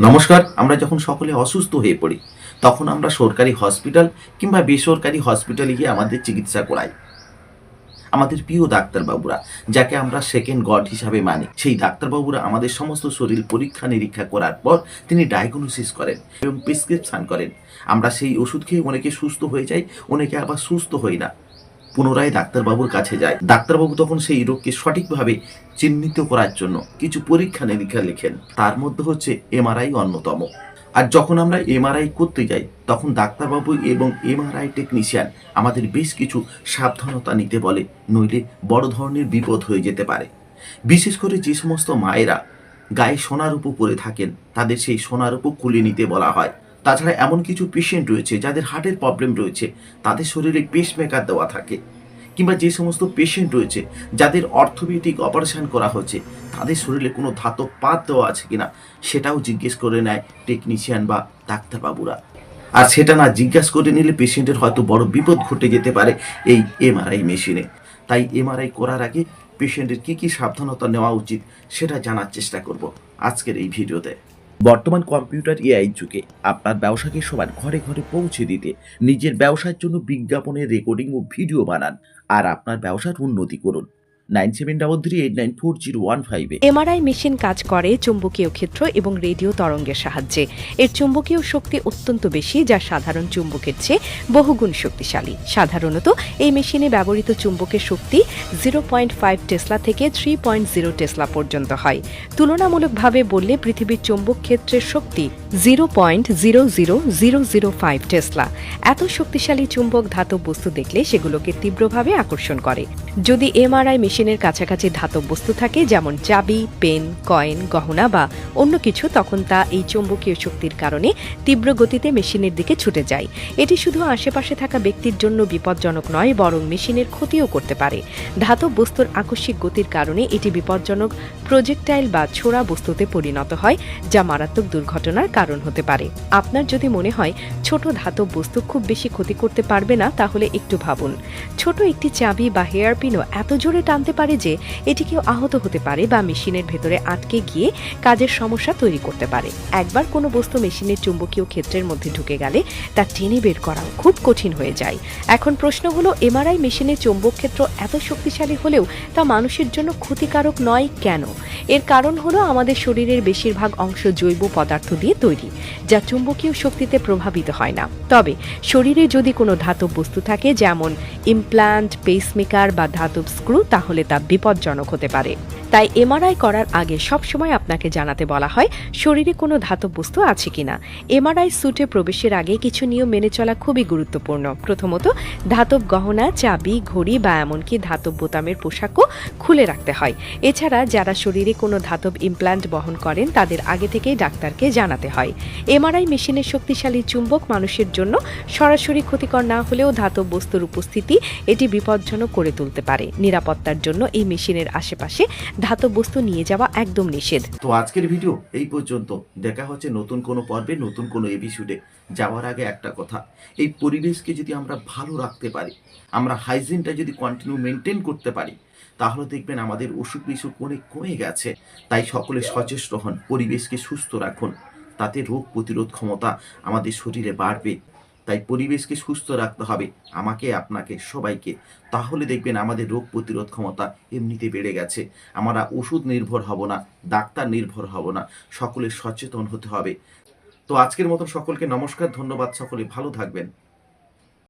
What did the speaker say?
নমস্কার, আমরা যখন সকলে অসুস্থ হয়ে পড়ি, তখন আমরা সরকারি হসপিটাল কিংবা বেসরকারি হসপিটালে গিয়ে আমাদের চিকিৎসা করাই। আমাদের প্রিয় ডাক্তারবাবুরা, যাকে আমরা সেকেন্ড গড হিসাবে মানি, সেই ডাক্তারবাবুরা আমাদের সমস্ত শরীর পরীক্ষা নিরীক্ষা করার পর তিনি ডায়াগনোসিস করেন এবং প্রেসক্রিপশন করেন। আমরা সেই ওষুধ খেয়ে অনেকে সুস্থ হয়ে যাই, অনেকে আবার সুস্থ হই না। পুনরায় ডাক্তারবাবুর কাছে যায়। ডাক্তারবাবু তখন সেই রোগকে সঠিকভাবে চিহ্নিত করার জন্য কিছু পরীক্ষা নিরীক্ষা লেখেন। তার মধ্যে হচ্ছে এমআরআই অন্যতম। আর যখন আমরা এমআরআই করতে যাই, তখন ডাক্তারবাবু এবং এমআরআই টেকনিশিয়ান আমাদের বেশ কিছু সাবধানতা নিতে বলে, নইলে বড় ধরনের বিপদ হয়ে যেতে পারে। বিশেষ করে যে সমস্ত মায়েরা গায়ে সোনার উপর পরে থাকেন, তাদের সেই সোনার উপর খুলে নিতে বলা হয়। তাছাড়া এমন কিছু পেশেন্ট রয়েছে যাদের হার্টের প্রবলেম রয়েছে, তাদের শরীরে পেসমেকার দেওয়া থাকে। কিংবা যে সমস্ত পেশেন্ট রয়েছে, যাদের অর্থোপেডিক অপারেশন করা হচ্ছে, তাদের শরীরে কোনো ধাতব পাত দেওয়া আছে কিনা, সেটাও জিজ্ঞেস করে নেয় টেকনিশিয়ান বা ডাক্তারবাবুরা। আর সেটা না জিজ্ঞাসা করে নিলে পেশেন্টের হয়তো বড় বিপদ ঘটে যেতে পারে এই এমআরআই মেশিনে তাই এমআরআই করার আগে পেশেন্টের কী কী সাবধানতা নেওয়া উচিত, সেটা জানার চেষ্টা করব আজকের এই ভিডিওতে। বর্তমান কম্পিউটার এআই যুগে আপনার ব্যবসাকে সবার ঘরে ঘরে পৌঁছে দিতে নিজের ব্যবসার জন্য বিজ্ঞাপনের রেকর্ডিং ও ভিডিও বানান আর আপনার ব্যবসার উন্নতি করুন। এমআরআই মেশিন কাজ করে চুম্বকীয় ক্ষেত্র এবং রেডিও তরঙ্গের সাহায্যে। এর চুম্বকীয় শক্তি অত্যন্ত বেশি, যা সাধারণ চুম্বকের চেয়ে বহুগুণ শক্তিশালী। সাধারণত এই মেশিনে ব্যবহৃত চুম্বকের শক্তি জিরো পয়েন্ট টেসলা থেকে থ্রি পয়েন্ট জিরো টেসলা পর্যন্ত হয়। তুলনামূলকভাবে বললে পৃথিবীর চুম্বক ক্ষেত্রের শক্তি zero point zero zero zero zero five tesla. এত শক্তিশালী চুম্বক ধাতব বস্তু দেখলে সেগুলোকে তীব্রভাবে আকর্ষণ করে। যদি এমআরআই মেশিনের কাছাকাছি ধাতব বস্তু থাকে, যেমন চাবি, পেন, কয়েন, গহনা বা অন্য কিছু। তখন তা এই চৌম্বকীয় শক্তির কারণে তীব্র গতিতে মেশিনের দিকে ছুটে যায়। এটি শুধু আশেপাশে থাকা ব্যক্তির জন্য বিপজ্জনক নয়, বরং মেশিনের ক্ষতিও করতে পারে। ধাতব বস্তুর আকস্মিক গতির কারণে এটি বিপজ্জনক প্রজেক্টাইল বা ছোড়া বস্তুতে পরিণত হয়, যা মারাত্মক দুর্ঘটনার কারণ হতে পারে। আপনার যদি মনে হয় ছোট ধাতব বস্তু খুব বেশি ক্ষতি করতে পারবে না, তাহলে একটু ভাবুন। ছোট একটি চাবি বা হেয়ার পিনও এত জোরে টানতে পারে যে এটি কেউ আহত হতে পারে বা মেশিনের ভেতরে আটকে গিয়ে কাজের সমস্যা তৈরি করতে পারে। একবার কোনো বস্তু মেশিনের চুম্বকীয় ক্ষেত্রের মধ্যে ঢুকে গেলে তা টেনে বের করাও খুব কঠিন হয়ে যায়। এখন প্রশ্ন হলো, এমআরআই মেশিনের চৌম্বক ক্ষেত্র এত শক্তিশালী হলেও তা মানুষের জন্য ক্ষতিকারক নয় কেন? এর কারণ হলো আমাদের শরীরের বেশিরভাগ অংশ জৈব পদার্থ দিয়ে তৈরি, যা চুম্বকীয় শক্তিতে প্রভাবিত হয় না। তবে শরীরে যদি কোনো ধাতব বস্তু থাকে, যেমন ইমপ্লান্ট পেসমেকার বা ধাতব স্ক্রু তাহলে তা বিপজ্জনক হতে পারে। তাই এমআরআই করার আগে সবসময় আপনাকে জানাতে বলা হয়, শরীরে কোনো ধাতব বস্তু আছে কিনা। এমআরআই স্যুটে প্রবেশের আগে কিছু নিয়ম মেনে চলা খুবই গুরুত্বপূর্ণ। প্রথমত, ধাতব গহনা, চাবি, ঘড়ি বা এমনকি ধাতব বোতামের পোশাকও খুলে রাখতে হয়। এছাড়া যারা শরীরে কোনো ধাতব ইমপ্ল্যান্ট বহন করেন, তাদের আগে থেকেই ডাক্তারকে জানাতে হয়। এমআরআই মেশিনের শক্তিশালী চুম্বক মানুষের জন্য সরাসরি ক্ষতিকর না হলেও ধাতব বস্তুর উপস্থিতি এটি বিপজ্জনক করে তুলতে পারে। নিরাপত্তার জন্য এই মেশিনের আশেপাশে ধাতব বস্তু নিয়ে যাওয়া একদম নিষেধ। তো আজকের ভিডিও এই পর্যন্ত। দেখা হচ্ছে নতুন কোনো পর্বে, নতুন কোনো এপিসোডে যাওয়ার আগে একটা কথা, এই পরিবেশকে যদি আমরা ভালো রাখতে পারি, আমরা হাইজিনটা যদি কন্টিনিউ মেনটেন করতে পারি, তাহলে দেখবেন আমাদের অসুখ বিসুখ অনেক কমে গেছে। তাই সকলে সচেষ্ট হন, পরিবেশকে সুস্থ রাখুন। তাতে রোগ প্রতিরোধ ক্ষমতা আমাদের শরীরে বাড়বে। তাই পরিবেশকে সুস্থ রাখতে হবে। আমাকে, আপনাকে, সবাইকে। তাহলে দেখবেন আমাদের রোগ প্রতিরোধ ক্ষমতা এমনিতে বেড়ে গেছে। আমরা ওষুধ নির্ভর হব না, ডাক্তার নির্ভর হব না, সকলে সচেতন হতে হবে। তো আজকের মতো সকলকে নমস্কার, ধন্যবাদ সকলে, ভালো থাকবেন।